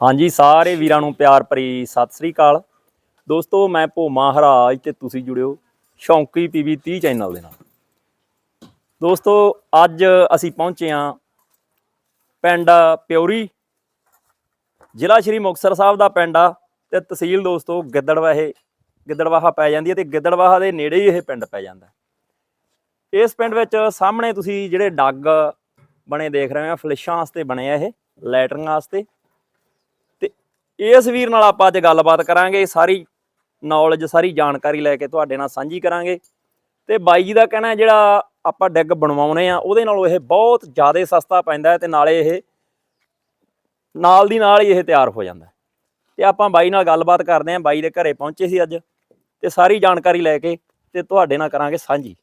ਹਾਂਜੀ, ਸਾਰੇ ਵੀਰਾਂ ਨੂੰ ਪਿਆਰ ਭਰੀ ਸਤਿ ਸ੍ਰੀ ਅਕਾਲ। ਦੋਸਤੋ, ਮੈਂ ਭੋਮਾ ਹਰਾਜ ਤੇ ਤੁਸੀਂ ਜੁੜਿਓ ਸ਼ੌਂਕੀ ਪੀਵੀ 30 ਚੈਨਲ ਦੇ ਨਾਲ। ਦੋਸਤੋ, ਅੱਜ ਅਸੀਂ ਪਹੁੰਚੇ ਹਾਂ ਪਿੰਡ ਪਿਉਰੀ ਜ਼ਿਲ੍ਹਾ ਸ਼੍ਰੀ ਮੁਕਤਸਰ ਸਾਹਿਬ ਦਾ ਪਿੰਡ ਆ ਤੇ ਤਹਿਸੀਲ ਦੋਸਤੋ ਗਿੱਦੜਵਾਹੇ, ਗਿੱਦੜਵਾਹਾ ਪੈ ਜਾਂਦੀ ਹੈ ਤੇ ਗਿੱਦੜਵਾਹਾ ਦੇ ਨੇੜੇ ਹੀ ਇਹ ਪਿੰਡ ਪੈ ਜਾਂਦਾ ਇਸ ਪਿੰਡ ਵਿੱਚ ਸਾਹਮਣੇ ਤੁਸੀਂ ਜਿਹੜੇ ਡੱਗ ਬਣੇ ਦੇਖ ਰਹੇ ਹੋ, ਫਲਿਸ਼ਾਂ ਵਾਸਤੇ ਬਣੇ ਆ ਇਹ ਲੈਟਰਿੰਗ ਵਾਸਤੇ। ਇਸ ਵੀਰ ਨਾਲ ਆਪਾਂ ਅੱਜ ਗੱਲਬਾਤ ਕਰਾਂਗੇ, ਸਾਰੀ ਨੌਲੇਜ ਸਾਰੀ ਜਾਣਕਾਰੀ ਲੈ ਕੇ ਤੁਹਾਡੇ ਨਾਲ ਸਾਂਝੀ ਕਰਾਂਗੇ। ਤੇ ਬਾਈ ਜੀ ਦਾ ਕਹਿਣਾ ਜਿਹੜਾ ਆਪਾਂ ਡਿੱਗ ਬਣਵਾਉਨੇ ਆ, ਉਹਦੇ ਨਾਲੋਂ ਇਹ ਬਹੁਤ ਜ਼ਿਆਦਾ ਸਸਤਾ ਪੈਂਦਾ ਹੈ ਤੇ ਨਾਲੇ ਇਹ ਨਾਲ ਦੀ ਨਾਲ ਹੀ ਇਹ ਤਿਆਰ ਹੋ ਜਾਂਦਾ ਹੈ। ਤੇ ਆਪਾਂ ਬਾਈ ਨਾਲ ਗੱਲਬਾਤ ਕਰਦੇ ਆਂ ਬਾਈ ਦੇ ਘਰੇ ਪਹੁੰਚੇ ਸੀ ਅੱਜ, ਤੇ ਸਾਰੀ ਜਾਣਕਾਰੀ ਲੈ ਕੇ ਤੇ ਤੁਹਾਡੇ ਨਾਲ ਕਰਾਂਗੇ ਸਾਂਝੀ।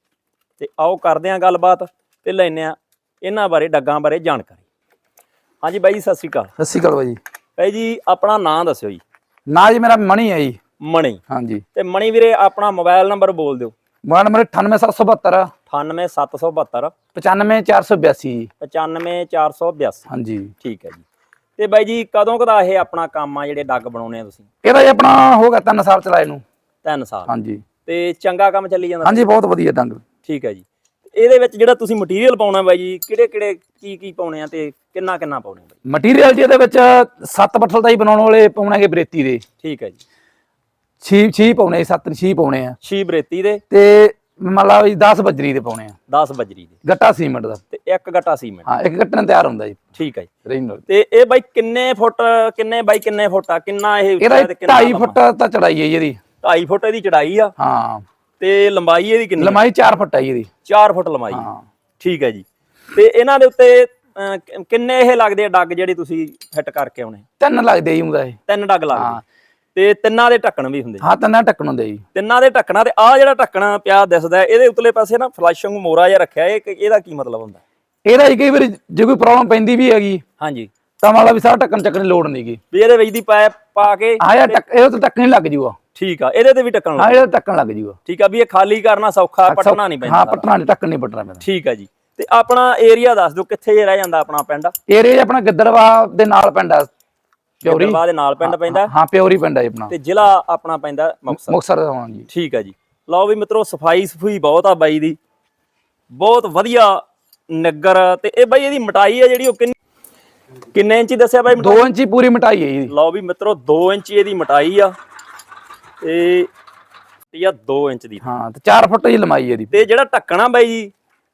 ਤੇ ਆਓ ਕਰਦੇ ਆਂ ਗੱਲਬਾਤ ਤੇ ਲੈਨੇ ਆ ਇਹਨਾਂ ਬਾਰੇ, ਡੱਗਾਂ ਬਾਰੇ ਜਾਣਕਾਰੀ। ਹਾਂਜੀ ਬਾਈ ਜੀ, ਸਤਿ ਸ਼੍ਰੀ ਅਕਾਲ। ਸਤਿ ਸ਼੍ਰੀ ਅਕਾਲ ਬਾਈ ਬਾਈ ਜੀ ਆਪਣਾ ਨਾਮ ਦੱਸਿਓ ਜੀ। ਨਾਂ ਜੀ ਮੇਰਾ ਮਣੀ ਹੈ ਜੀ। ਮਣੀ। ਹਾਂਜੀ। ਤੇ ਮਣੀ ਵੀਰੇ ਆਪਣਾ ਮੋਬਾਈਲ ਨੰਬਰ ਬੋਲ ਦਿਓ। ਮੋਬਾਈਲ ਨੰਬਰ 98772 98772 95482 ਜੀ। 95482 ਹਾਂਜੀ। ਠੀਕ ਹੈ ਜੀ। ਤੇ ਬਾਈ ਜੀ ਕਦੋਂ ਕਦਾ ਇਹ ਆਪਣਾ ਕੰਮ ਆ ਜਿਹੜੇ ਡੱਗ ਬਣਾਉਣੇ ਆ ਤੁਸੀਂ? ਇਹਦਾ ਜੀ ਆਪਣਾ ਹੋ ਗਿਆ 3 ਸਾਲ ਚਲਾਏ ਨੂੰ। 3 ਸਾਲ। ਹਾਂਜੀ। ਤੇ ਚੰਗਾ ਕੰਮ ਚੱਲੀ ਜਾਂਦਾ? ਹਾਂਜੀ ਬਹੁਤ ਵਧੀਆ ਡੰਗ। ਠੀਕ ਹੈ ਜੀ। ਇਹਦੇ ਵਿੱਚ ਜਿਹੜਾ ਤੁਸੀਂ ਮਟੀਰੀਅਲ ਪਾਉਣਾ ਬਾਈ ਜੀ ਕਿਹੜੇ ਕਿਹੜੇ ਕੀ ਕੀ ਪਾਉਣੇ ਆ ਤੇ ਕਿੰਨਾ ਕਿੰਨਾ ਪਾਉਣੇ ਬਾਈ? ਮਟੀਰੀਅਲ ਜੀ ਇਹਦੇ ਵਿੱਚ 7 ਬੱਠਲ ਦਾ ਹੀ ਬਣਾਉਣ ਵਾਲੇ ਪਾਉਣਾਗੇ ਬਰੇਤੀ ਦੇ। ਠੀਕ ਹੈ ਜੀ। 6 6 ਪਾਉਣੇ 7 6 ਪਾਉਣੇ ਆ। ਛੀ ਬਰੇਤੀ ਦੇ। ਤੇ ਮੰਨ ਲਾ ਵੀ 10 ਬਜਰੀ ਦੇ ਪਾਉਣੇ ਆ। 10 ਬਜਰੀ ਦੇ। ਗੱਟਾ ਸੀਮੈਂਟ ਦਾ। ਤੇ ਇੱਕ ਗੱਟਾ ਸੀਮੈਂਟ। ਹਾਂ ਇੱਕ ਗੱਟੇ ਤਿਆਰ ਹੁੰਦਾ ਜੀ। ਠੀਕ ਹੈ ਜੀ। ਰੀਨਲ ਤੇ ਇਹ ਬਾਈ ਕਿੰਨੇ ਫੁੱਟ ਕਿੰਨੇ ਬਾਈ ਕਿੰਨੇ ਫੁੱਟ ਆ? ਕਿੰਨਾ ਇਹ ਇਹਦਾ ਹੈ ਤੇ ਕਿੰਨਾ 2.5 ਫੁੱਟ ਤਾਂ ਚੜਾਈ ਹੈ ਜੀ ਇਹਦੀ। 2.5 ਫੁੱਟ ਇਹਦੀ ਚੜਾਈ ਆ। ਹਾਂ। ਤੇ ਲੰਬਾਈ ਇਹਦੀ ਕਿੰਨੀ ਲੰਬਾਈ 4 ਫੁੱਟ ਹੈ ਜੀ ਇਹਦੀ। 4 ਫੁੱਟ ਲੰਬਾਈ। ਹਾਂ। ਠੀਕ ਹੈ ਜੀ। ਤੇ ਇਹਨਾਂ ਦੇ ਉੱਤੇ ਕਿੰਨੇ ਇਹ ਲੱਗਦੇ ਆ ਡੱਗ ਜਿਹੜੇ ਤੁਸੀਂ ਫਿੱਟ ਕਰਕੇ ਆਉਣੇ? ਤਿੰਨ ਲੱਗਦੇ ਜੀ ਹੁੰਦਾ ਇਹ। ਤਿੰਨ ਡੱਗ ਹਾਂ। ਲੱਗਦੇ ਤੇ ਤਿੰਨਾਂ ਦੇ ਢੱਕਣ ਵੀ ਹੁੰਦੇ। ਹਾਂ ਤਿੰਨਾਂ ਢੱਕਣ ਹੁੰਦੇ ਜੀ। ਤਿੰਨਾਂ ਦੇ ਢੱਕਣਾ ਤੇ ਆਹ ਜਿਹੜਾ ਢੱਕਣਾ ਪਿਆ ਦਿਸਦਾ ਇਹਦੇ ਉਤਲੇ ਪਾਸੇ ਨਾ ਫਲੈਸ਼ ਵਾਂਗੂ ਮੋਰਾ ਜਿਹਾ ਰੱਖਿਆ ਇਹ ਇਹਦਾ ਕੀ ਮਤਲਬ ਹੁੰਦਾ? ਇਹਦਾ ਜੀ ਕਈ ਵਾਰੀ ਜੇ ਕੋਈ ਪ੍ਰੋਬਲਮ ਪੈਂਦੀ ਵੀ ਹੈਗੀ ਹਾਂਜੀ। ਤਾਂ ਮੰਨ ਲਾ ਵੀ ਸਾਰਾ ਢੱਕਣ ਚੱਕਣ ਦੀ ਲੋੜ ਨਹੀਂਗੀ ਵੀ ਇਹਦੇ ਵਿੱਚ ਦੀ ਪਾਇਪ ਪਾ ਕੇ ਹਾਂ ਇਹ ਟੱਕ ਇਹ ਤਾਂ ਢੱਕਣ ਹੀ ਲੱਗ ਜੂਗਾ। ਠੀਕ ਆ ਇਹਦੇ ਤੇ ਵੀ ਢੱਕਣ ਹਾਂ ਲੱਗ ਇਹ ਢੱਕਣ ਲੱਗ ਜੂਗਾ। ਠੀਕ ਆ ਵੀ ਇਹ ਖਾਲੀ ਕਰਨਾ ਸੌਖਾ ਪਟਣਾ ਨਹੀਂ ਪੈਂਦਾ। ਹਾਂ ਪਟਣਾ ਨਹੀਂ ਢੱਕਣ ਨਹੀਂ ਪਟਣਾ ਪੈਂਦਾ। ਠੀਕ ਆ ਜੀ। ਤੇ ਆਪਣਾ ਏਰੀਆ ਦੱਸ ਦਿਓ ਕਿੱਥੇ ਜੇ ਰਹਿ ਜਾਂਦਾ ਆਪਣਾ ਪਿੰਡ? ਏਰੀਆ ਆਪਣਾ ਗਿੱਦੜਵਾ ਦੇ ਨਾਲ ਪਿੰਡ ਆ ਪਿਉਰੀ ਗਿੱਦੜਬਾਹ ਦੇ ਨਾਲ ਪਿੰਡ ਪੈਂਦਾ? ਹਾਂ ਪਿਉਰੀ ਪਿੰਡ ਜੀ ਆਪਣਾ। ਤੇ ਜ਼ਿਲ੍ਹਾ ਆਪਣਾ ਪੈਂਦਾ ਮੁਕਤਸਰ। ਦਾ ਹਾਂ ਜੀ। ਠੀਕ ਆ ਜੀ। ਲਓ ਵੀ ਮਿੱਤਰੋ ਸਫ਼ਾਈ ਸਫੂਈ ਬਹੁਤ ਆ ਬਾਈ ਦੀ। ਬਹੁਤ ਵਧੀਆ ਨਿੱਗਰ ਤੇ ਇਹ ਬਾਈ ਇਹਦੀ ਮਟਾਈ ਆ ਜਿਹੜੀ ਉਹ ਕਿੰਨੀ ਇੰਚੀ ਦੱਸਿਆ ਬਾਈ 2 ਇੰਚੀ ਪੂਰੀ ਮਟਾਈ ਹੈ ਜੀ ਲਓ ਵੀ ਮਿੱਤਰੋ 2 ਇੰਚ ਇਹਦੀ ਮਟਾਈ ਆ। ਤੇ ਇਹ ਆ 2 ਇੰਚ ਦੀ। ਹਾਂ ਤੇ 4 ਫੁੱਟ ਦੀ ਲੰਬਾਈ ਹੈ ਦੀ ਤੇ ਜਿਹੜਾ ਢੱਕਣ ਆ ਬਾਈ ਜੀ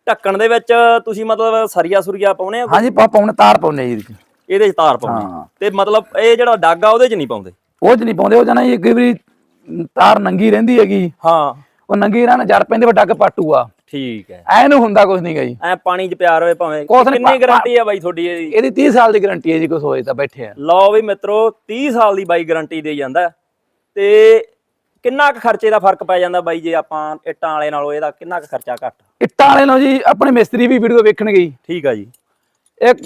ਢੱਕਣ ਦੇ ਵਿੱਚ ਤੁਸੀਂ ਮਤਲਬ ਸਰੀਆ ਸੁਰੀਆ ਪਾਉਣੇ ਆ? ਹਾਂਜੀ ਪਾਉਣੇ ਤਾਰ ਪਾਉਣੇ ਜੀ ਇਹਦੀ। ਇਹਦੇ ਚ ਤਾਰ ਪਾਉਣੀ। ਤੇ ਮਤਲਬ ਇਹ ਜਿਹੜਾ ਡੱਗ ਆ ਉਹਦੇ ਚ ਨਹੀਂ ਪਾਉਂਦੇ? ਉਹ ਚ ਨਹੀਂ ਪਾਉਂਦੇ ਉਹ ਜਨਾ ਜੀ ਕਈ ਵਾਰੀ ਤਾਰ ਨੰਗੀ ਰਹਿੰਦੀ ਹੈਗੀ। ਹਾਂ। ਉਹ ਨੰਗੀ ਰਹਿਣ ਜੜ ਪੈਂਦੇ ਵਾ ਡੱਗ ਪਾਟੂਆ ਠੀਕ ਹੈ। ਐ ਨੂੰ ਹੁੰਦਾ ਕੁਝ ਨਹੀਂ ਗਾ ਜੀ ਐ ਪਾਣੀ ਚ ਪਿਆਰ ਹੋਵੇ ਭਾਵੇਂ। ਕਿੰਨੀ ਗਾਰੰਟੀ ਆ ਬਾਈ ਤੁਹਾਡੀ ਇਹਦੀ? ਇਹਦੀ 30 ਸਾਲ ਦੀ ਗਾਰੰਟੀ ਹੈ ਜੀ ਕੁਝ ਹੋਏ ਤਾਂ ਬੈਠੇ ਆ। ਲਓ ਵੀ ਮਿੱਤਰੋ 30 ਸਾਲ ਦੀ ਬਾਈ ਗਾਰੰਟੀ ਦੇ ਜਾਂਦਾ। ਤੇ ਕਿੰਨਾ ਕੁ ਖਰਚੇ ਦਾ ਫ਼ਰਕ ਪੈ ਜਾਂਦਾ ਬਾਈ ਜੇ ਆਪਾਂ ਇੱਟਾਂ ਵਾਲੇ ਨਾਲੋਂ ਇਹਦਾ ਕਿੰਨਾ ਕੁ ਖਰਚਾ ਘੱਟ? ਇੱਟਾਂ ਵਾਲੇ ਨੂੰ ਜੀ ਆਪਣੇ ਮਿਸਤਰੀ ਵੀ ਵੀਡੀਓ ਵੇਖਣਗੇ ਜੀ ਠੀਕ ਆ ਜੀ। ਇੱਕ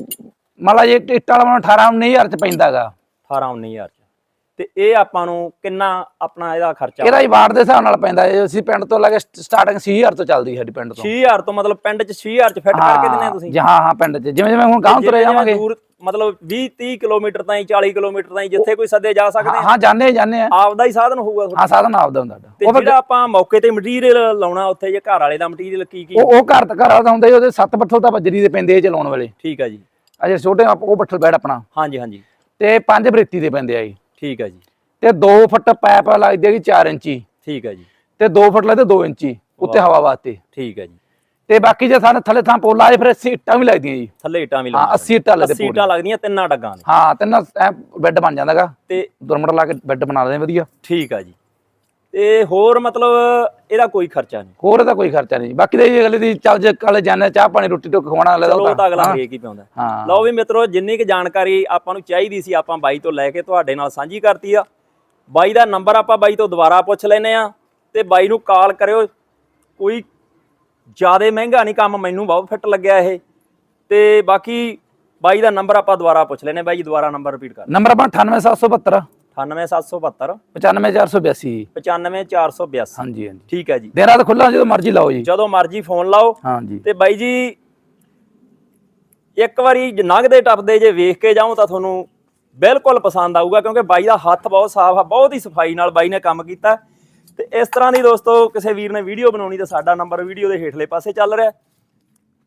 ਮੰਨ ਲਾ ਜੇ ਇੱਟਾਂ ਵਾਲਾ ਨੂੰ 18 19000 ਚ ਪੈਂਦਾਗਾ 18 19000 ਚ। ਤੇ ਇਹ ਆਪਾਂ ਨੂੰ ਕਿੰਨਾ ਆਪਣਾ ਇਹਦਾ ਖਰਚਾ ਇਹਦਾ ਹੀ ਵਾਰਡ ਦੇ ਹਿਸਾਬ ਨਾਲ ਪੈਂਦਾ ਹੈ। ਅਸੀਂ ਪਿੰਡ ਤੋਂ ਲੈ ਕੇ ਸਟਾਰਟਿੰਗ 6000 ਤੋਂ ਚੱਲਦੀ ਸਾਡੀ ਪਿੰਡ ਤੋਂ। 6000 ਤੋਂ ਮਤਲਬ ਪਿੰਡ ਚ 6000 ਚ ਫਿੱਟ ਕਰਕੇ ਦਿੰਦੇ ਆ ਤੁਸੀਂ? ਜੀ ਹਾਂ ਹਾਂ ਪਿੰਡ 'ਚ। ਜਿਵੇਂ ਜਿਵੇਂ ਹੁਣ ਗਾਂਵ ਤੁਰੇ ਜਿਵੇਂ ਜਾਵਾਂਗੇ। ਮਤਲਬ 20 30 ਕਿਲੋਮੀਟਰ ਤਾਈਂ 40 ਕਿਲੋਮੀਟਰ ਤਾਈਂ ਜਿੱਥੇ ਕੋਈ ਸੱਦੇ ਜਾ ਸਕਦੇ ਹਾਂ ਆ। ਹਾਂ ਜਾਣੇ ਜਾਣੇ ਆ। ਆਪਦਾ ਹੀ ਸਾਧਨ ਹੋਊਗਾ ਹਾਂ ਸਾਧਨ ਆਪਦਾ ਹੁੰਦਾ। ਤੇ ਜਿਹੜਾ ਆਪਾਂ ਮੌਕੇ ਤੇ ਮਟੀਰੀਅਲ ਲਾਉਣਾ ਉੱਥੇ ਜੇ ਘਰ ਵਾਲੇ ਦਾ ਮਟੀਰੀਅਲ ਕੀ ਕੀ? ਉਹ ਘਰ ਘਰ ਵਾਲਾ ਹੁੰਦਾ ਜੀ ਉਹਦੇ 7 ਬੱਠਲ ਤਾਂ ਬੱਜਰੀ ਦੇ ਪੈਂਦੇ ਚਲਾਉਣ ਵੇਲੇ। ਠੀਕ ਆ ਜੀ। ਅਜੇ ਛੋਟੇ ਆਪ- ਉਹ ਬੱਠਲ ਬੈੜ ਆਪਣਾ। ਹਾਂਜੀ ਹਾਂਜੀ। ਤੇ ਪੰਜ ਬਰੇਤੀ ਦੇ ਪੈਂਦੇ ਆ ਜੀ। ਠੀਕ ਆ ਜੀ। ਤੇ 2 ਫੁੱਟ ਪਾਈਪ ਲੱਗਦੀ ਹੈਗੀ 4 ਇੰਚੀ। ਠੀਕ ਆ ਜੀ। ਤੇ 2 ਫੁੱਟ ਲੱਗਦੇ 2 ਇੰਚੀ ਉੱਤੇ ਹਵਾ ਵਾਸਤੇ। ਠੀਕ ਆ ਜੀ। ਤੇ ਬਾਕੀ ਜੇ ਸਾਨੂੰ ਥੱਲੇ ਥਾਂ ਪੋਲਾ ਆਏ ਫਿਰ 80 ਇੱਟਾਂ ਵੀ ਲੱਗਦੀਆਂ ਜੀ। ਥੱਲੇ ਇਟਾਂ ਵੀ ਹਾਂ ਲਾਉਣੀਆਂ 80 ਇੱਟਾਂ ਲੱਗਦੇ 80 ਇਟਾਂ ਲੱਗਦੀਆਂ ਤਿੰਨਾਂ ਡੱਗਾਂ ਦੇ। ਹਾਂ ਤੇ ਨਾ ਐ ਬੈੱਡ ਬਣ ਜਾਂਦਾਗਾ। ਤੇ ਦੁਰਮਟ ਲਾ ਕੇ ਬੈੱਡ ਬਣਾ ਲੈਂਦੇ ਵਧੀਆ। ਠੀਕ ਆ ਜੀ। ਤੇ ਹੋਰ ਮਤਲਬ ਇਹਦਾ ਕੋਈ ਖਰਚਾ ਨਹੀਂ। ਹੋਰ ਇਹਦਾ ਕੋਈ ਖਰਚਾ ਨਹੀਂ ਬਾਕੀ ਇਹ ਅਗਲੇ ਦੀ ਚੱਲ ਜੇ ਕੱਲ ਜਾਣੇ ਚਾਹ ਪਾਣੀ ਰੋਟੀ ਟੁੱਕ ਖਵਾਉਣਾ ਵਾਲੇ ਦਾ ਚਲੋ ਉਹ ਤਾਂ ਅਗਲਾ ਹਾਂ। ਹਰੇਕ ਹੀ ਪਾਉਂਦਾ ਹਾਂ। ਲਓ ਵੀ ਮਿੱਤਰੋ ਜਿੰਨੀ ਕੁ ਜਾਣਕਾਰੀ ਆਪਾਂ ਨੂੰ ਚਾਹੀਦੀ ਸੀ ਆਪਾਂ ਬਾਈ ਤੋਂ ਲੈ ਕੇ ਤੁਹਾਡੇ ਨਾਲ ਸਾਂਝੀ ਕਰਤੀ ਆ। ਬਾਈ ਦਾ ਨੰਬਰ ਆਪਾਂ ਬਾਈ ਤੋਂ ਦੁਬਾਰਾ ਪੁੱਛ ਲੈਨੇ ਆ ਤੇ ਬਾਈ ਨੂੰ ਕਾਲ ਕਰਿਓ। ਕੋਈ ਜ਼ਿਆਦਾ ਮਹਿੰਗਾ ਨਹੀਂ ਕੰਮ ਮੈਨੂੰ ਬਹੁਤ ਫਿੱਟ ਲੱਗਿਆ ਇਹ। ਤੇ ਬਾਕੀ ਬਾਈ ਦਾ ਨੰਬਰ ਆਪਾਂ ਦੁਬਾਰਾ ਪੁੱਛ ਲੈਨੇ ਬਾਈ ਜੀ ਦੁਬਾਰਾ ਨੰਬਰ ਰਿਪੀਟ ਕਰ ਨੰਬਰ ਆਪਣਾ 98772 98772. 95482 95482 ਹਾਂਜੀ ਹਾਂਜੀ। ਠੀਕ ਹੈ ਜੀ। ਦਿਨ ਰਾਤ ਖੁੱਲਾ ਜਦੋਂ ਮਰਜ਼ੀ ਲਾਓ ਜੀ। ਜਦੋਂ ਮਰਜ਼ੀ ਫੋਨ ਲਾਓ। ਹਾਂਜੀ। ਤੇ ਬਾਈ ਜੀ ਇੱਕ ਵਾਰੀ ਲੰਘਦੇ ਟੱਪਦੇ ਜੇ ਵੇਖ ਕੇ ਜਾਉਂ ਤਾਂ ਤੁਹਾਨੂੰ ਬਿਲਕੁਲ ਪਸੰਦ ਆਊਗਾ ਕਿਉਂਕਿ ਬਾਈ ਦਾ ਹੱਥ ਬਹੁਤ ਸਾਫ਼ ਆ ਬਹੁਤ ਹੀ ਸਫ਼ਾਈ ਨਾਲ ਬਾਈ ਨੇ ਕੰਮ ਕੀਤਾ। ਤੇ ਇਸ ਤਰ੍ਹਾਂ ਦੀ ਦੋਸਤੋ ਕਿਸੇ ਵੀਰ ਨੇ ਵੀਡੀਓ ਬਣਾਉਣੀ ਤਾਂ ਸਾਡਾ ਨੰਬਰ ਵੀਡੀਓ ਦੇ ਹੇਠਲੇ ਪਾਸੇ ਚੱਲ ਰਿਹਾ।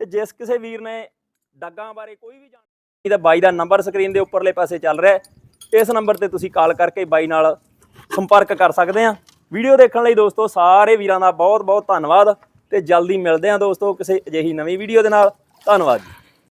ਤੇ ਜਿਸ ਕਿਸੇ ਵੀਰ ਨੇ ਡੱਗਾਂ ਬਾਰੇ ਕੋਈ ਵੀ ਜਾਣਕਾਰੀ ਤਾਂ ਬਾਈ ਦਾ ਨੰਬਰ ਸਕਰੀਨ ਦੇ ਉੱਪਰਲੇ ਪਾਸੇ ਚੱਲ ਰਿਹਾ। ਇਸ ਨੰਬਰ ਤੇ ਤੁਸੀਂ ਕਾਲ ਕਰਕੇ ਬਾਈ ਨਾਲ ਸੰਪਰਕ ਕਰ ਸਕਦੇ ਆ। ਵੀਡੀਓ ਦੇਖਣ ਲਈ ਦੋਸਤੋ ਸਾਰੇ ਵੀਰਾਂ ਦਾ ਬਹੁਤ ਬਹੁਤ ਧੰਨਵਾਦ ਤੇ ਜਲਦੀ ਮਿਲਦੇ ਆ ਦੋਸਤੋ ਕਿਸੇ ਅਜਿਹੀ ਨਵੀਂ ਵੀਡੀਓ ਦੇ ਨਾਲ। ਧੰਨਵਾਦ ਜੀ।